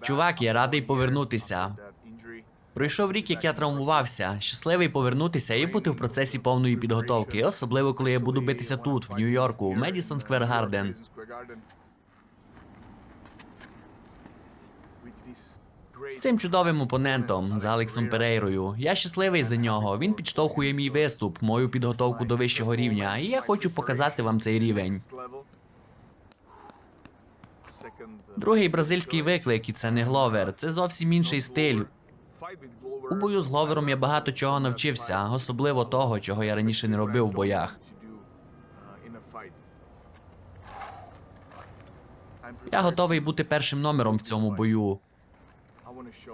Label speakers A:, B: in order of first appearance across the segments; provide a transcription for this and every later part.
A: Чувак, я радий повернутися. Пройшов рік, як я травмувався. Щасливий повернутися і бути в процесі повної підготовки, особливо коли я буду битися тут, в Нью-Йорку, в Медісон Сквер Гарден. З цим чудовим опонентом, з Алексом Перейрою. Я щасливий за нього. Він підштовхує мій виступ, мою підготовку до вищого рівня, і я хочу показати вам цей рівень. Другий бразильський виклик, і це не Гловер. Це зовсім інший стиль. У бою з Гловером я багато чого навчився, особливо того, чого я раніше не робив в боях. Я готовий бути першим номером в цьому бою.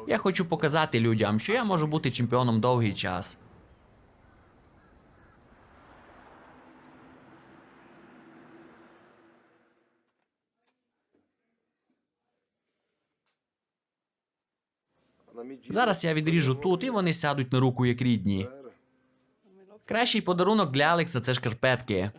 A: Я хочу показати людям, що я можу бути чемпіоном довгий час. Зараз я відріжу тут, і вони сядуть на руку як рідні. Кращий подарунок для Алекса це шкарпетки.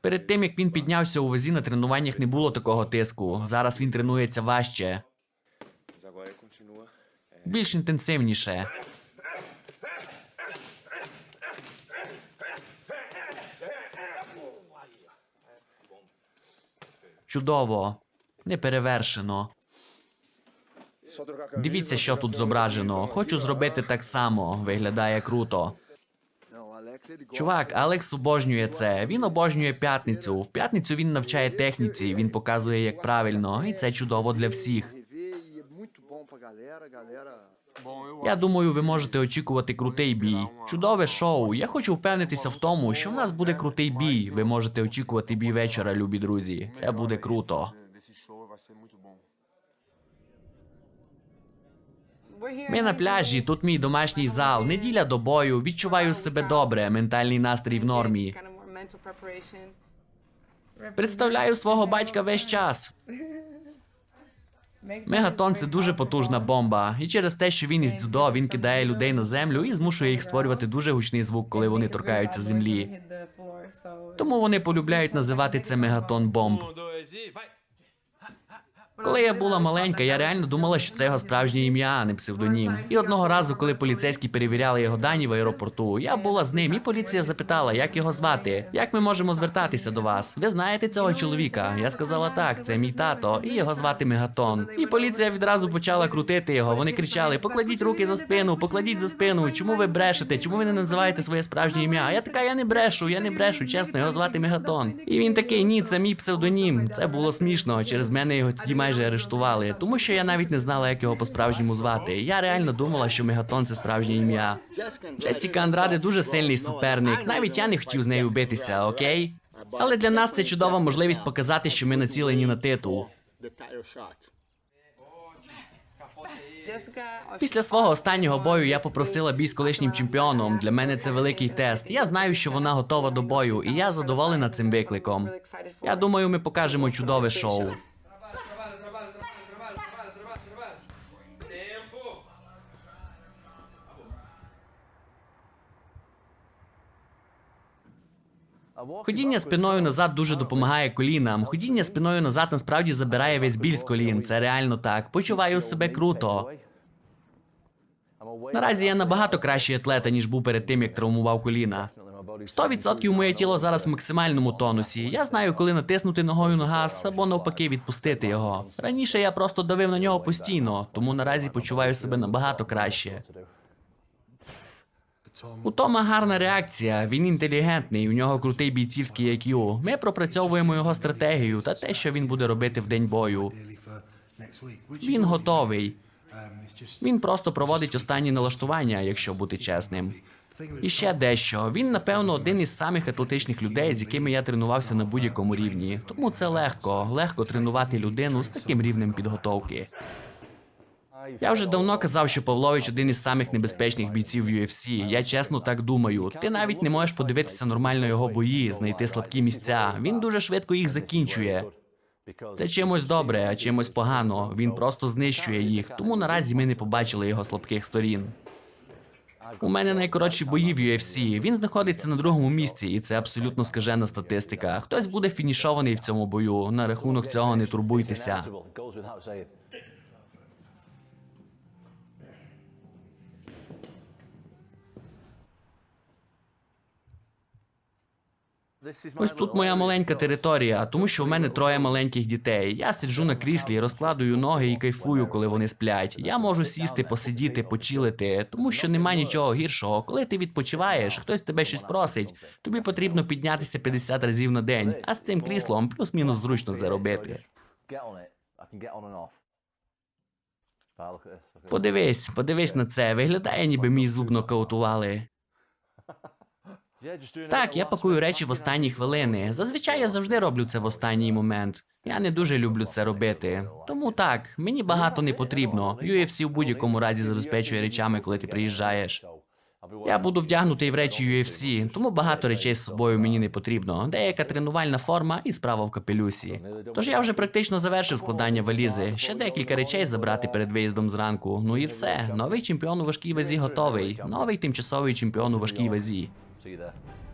A: Перед тим як він піднявся у вазі на тренуваннях не було такого тиску. Зараз він тренується важче, більш інтенсивніше. Чудово, неперевершено. Дивіться, що тут зображено. Хочу зробити так само. Виглядає круто. Чувак, Алекс обожнює це. Він обожнює п'ятницю. В п'ятницю він навчає техніці, він показує, як правильно, і це чудово для всіх.
B: Galera, galera.
A: Я думаю, ви можете очікувати крутий бій. Чудове шоу. Я хочу впевнитися в тому, що в нас буде крутий бій. Ви можете очікувати бій вечора, любі друзі. Це буде круто. Ми на пляжі, тут мій домашній зал. Неділя до бою. Відчуваю себе добре. Ментальний настрій в нормі. Представляю свого батька весь час. Мегатон це дуже потужна бомба. І через те, що він із дзюдо, він кидає людей на землю і змушує їх створювати дуже гучний звук, коли вони торкаються землі. Тому вони полюбляють називати це мегатон бомб. Коли я була маленька, я реально думала, що це його справжнє ім'я, а не псевдонім. І одного разу, коли поліцейські перевіряли його дані в аеропорту, я була з ним, і поліція запитала, як його звати, як ми можемо звертатися до вас. Ви знаєте цього чоловіка? Я сказала так, це мій тато, і його звати Мегатон. І поліція відразу почала крутити його. Вони кричали: покладіть руки за спину, покладіть за спину. Чому ви брешете? Чому ви не називаєте своє справжнє ім'я? А я така, я не брешу, я не брешу, чесно, його звати Мегатон. І він такий, ні, це мій псевдонім. Це було смішно. Через мене його тоді майже арештували, тому що я навіть не знала, як його по-справжньому звати. Я реально думала, що Мегатон це справжнє ім'я. Джесіка Андраде дуже сильний суперник. Навіть я не хотів з нею битися, окей? Але для нас це чудова можливість показати, що ми націлені на титул. Після свого останнього бою я попросила бій з колишнім чемпіоном. Для мене це великий тест. Я знаю, що вона готова до бою, і я задоволена цим викликом. Я думаю, ми покажемо чудове шоу. Ходіння спиною назад дуже допомагає колінам. Ходіння спиною назад насправді забирає весь біль з колін. Це реально так. Почуваю себе круто. Наразі я набагато кращий атлета, ніж був перед тим, як травмував коліна. 100% моє тіло зараз в максимальному тонусі. Я знаю, коли натиснути ногою на газ або навпаки відпустити його. Раніше я просто давив на нього постійно, тому наразі почуваю себе набагато краще. У Тома гарна реакція. Він інтелігентний, у нього крутий бійцівський IQ. Ми пропрацьовуємо його стратегію та те, що він буде робити в день бою. Він готовий. Він просто проводить останні налаштування, якщо бути чесним. І ще дещо. Він, напевно, один із самих атлетичних людей, з якими я тренувався на будь-якому рівні. Тому це легко, легко тренувати людину з таким рівнем підготовки. Я вже давно казав, що Павлович один із самих небезпечних бійців в UFC. Я чесно так думаю. Ти навіть не можеш подивитися нормально його бої, знайти слабкі місця. Він дуже швидко їх закінчує. Це чимось добре, а чимось погано. Він просто знищує їх. Тому наразі ми не побачили його слабких сторін. У мене найкоротші бої в UFC. Він знаходиться на другому місці, і це абсолютно скажена статистика. Хтось буде фінішований в цьому бою. На рахунок цього не турбуйтеся. Ось тут моя маленька територія, тому що в мене троє маленьких дітей. Я сиджу на кріслі, розкладую ноги і кайфую, коли вони сплять. Я можу сісти, посидіти, почилити, тому що нема нічого гіршого. Коли ти відпочиваєш, хтось тебе щось просить. Тобі потрібно піднятися 50 разів на день, а з цим кріслом плюс-мінус зручно це робити. Подивись, подивись на це. Виглядає, ніби мій зуб нокаутували. Так, я пакую речі в останні хвилини. Зазвичай я завжди роблю це в останній момент. Я не дуже люблю це робити. Тому так, мені багато не потрібно. UFC в будь-якому разі забезпечує речами, коли ти приїжджаєш. Я буду вдягнутий в речі UFC, тому багато речей з собою мені не потрібно. Деяка тренувальна форма і справа в капелюсі. Тож я вже практично завершив складання валізи. Ще декілька речей забрати перед виїздом зранку. Ну і все. Новий чемпіон у важкій вазі готовий. Новий тимчасовий чемпіон у важкій вазі.
C: See you there.